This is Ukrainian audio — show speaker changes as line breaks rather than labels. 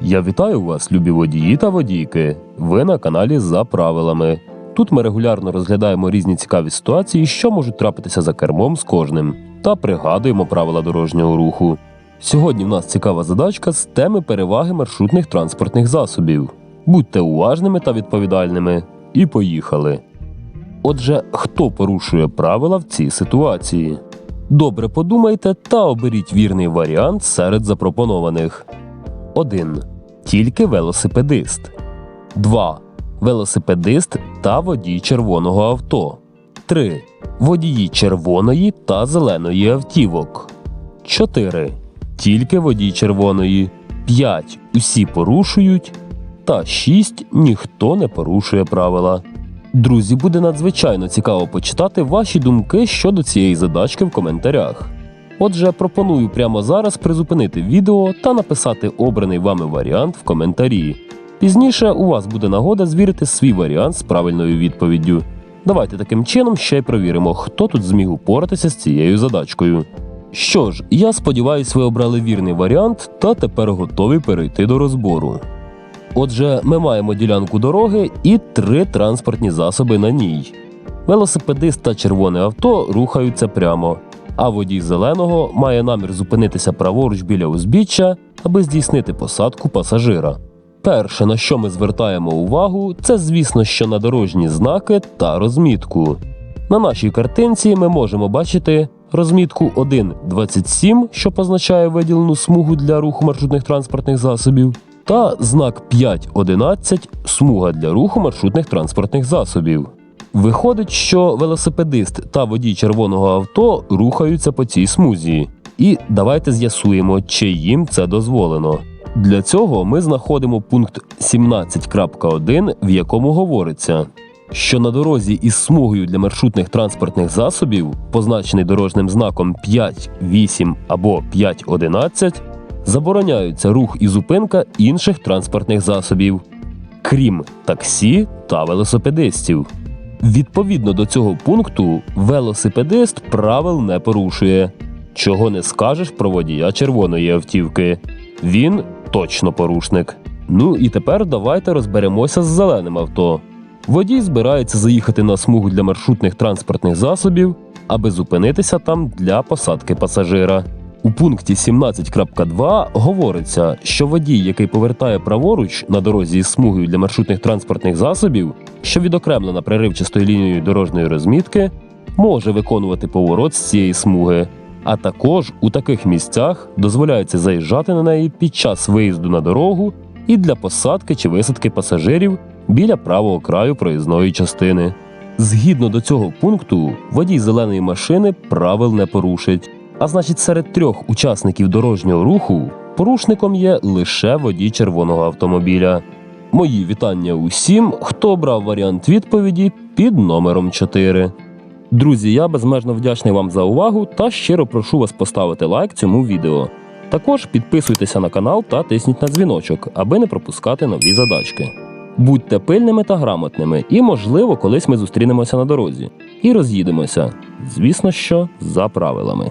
Я вітаю вас, любі водії та водійки. Ви на каналі за правилами. Тут ми регулярно розглядаємо різні цікаві ситуації, що можуть трапитися за кермом з кожним, та пригадуємо правила дорожнього руху. Сьогодні в нас цікава задачка з теми переваги маршрутних транспортних засобів. Будьте уважними та відповідальними. І поїхали. Отже, хто порушує правила в цій ситуації? Добре подумайте та оберіть вірний варіант серед запропонованих. 1. Тільки велосипедист. 2. Велосипедист та водій червоного авто. 3. Водії червоної та зеленої автівок. 4. Тільки водій червоної. 5. Усі порушують. Та 6. Ніхто не порушує правила. Друзі, буде надзвичайно цікаво почитати ваші думки щодо цієї задачки в коментарях. Отже, пропоную прямо зараз призупинити відео та написати обраний вами варіант в коментарі. Пізніше у вас буде нагода звірити свій варіант з правильною відповіддю. Давайте таким чином ще й провіримо, хто тут зміг упоратися з цією задачкою. Що ж, я сподіваюся, ви обрали вірний варіант та тепер готові перейти до розбору. Отже, ми маємо ділянку дороги і три транспортні засоби на ній. Велосипедист та червоне авто рухаються прямо, а водій зеленого має намір зупинитися праворуч біля узбіччя, аби здійснити посадку пасажира. Перше, на що ми звертаємо увагу, це, звісно, що на дорожні знаки та розмітку. На нашій картинці ми можемо бачити розмітку 1.27, що позначає виділену смугу для руху маршрутних транспортних засобів, та знак 5.11 смуга для руху маршрутних транспортних засобів. Виходить, що велосипедист та водій червоного авто рухаються по цій смузі. І давайте з'ясуємо, чи їм це дозволено. Для цього ми знаходимо пункт 17.1, в якому говориться, що на дорозі із смугою для маршрутних транспортних засобів, позначений дорожним знаком 5, 8 або 5.11, забороняються рух і зупинка інших транспортних засобів, крім таксі та велосипедистів. Відповідно до цього пункту, велосипедист правил не порушує. Чого не скажеш про водія червоної автівки. Він точно порушник. Ну і тепер давайте розберемося з зеленим авто. Водій збирається заїхати на смугу для маршрутних транспортних засобів, аби зупинитися там для посадки пасажира. У пункті 17.2 говориться, що водій, який повертає праворуч на дорозі із смугою для маршрутних транспортних засобів, що відокремлена преривчастою лінією дорожньої розмітки, може виконувати поворот з цієї смуги. А також у таких місцях дозволяється заїжджати на неї під час виїзду на дорогу і для посадки чи висадки пасажирів біля правого краю проїзної частини. Згідно до цього пункту, водій зеленої машини правил не порушить. А значить, серед трьох учасників дорожнього руху порушником є лише водій червоного автомобіля. Мої вітання усім, хто обрав варіант відповіді під номером 4. Друзі, я безмежно вдячний вам за увагу та щиро прошу вас поставити лайк цьому відео. Також підписуйтеся на канал та тисніть на дзвіночок, аби не пропускати нові задачки. Будьте пильними та грамотними, і, можливо, колись ми зустрінемося на дорозі і роз'їдемося. Звісно, що за правилами.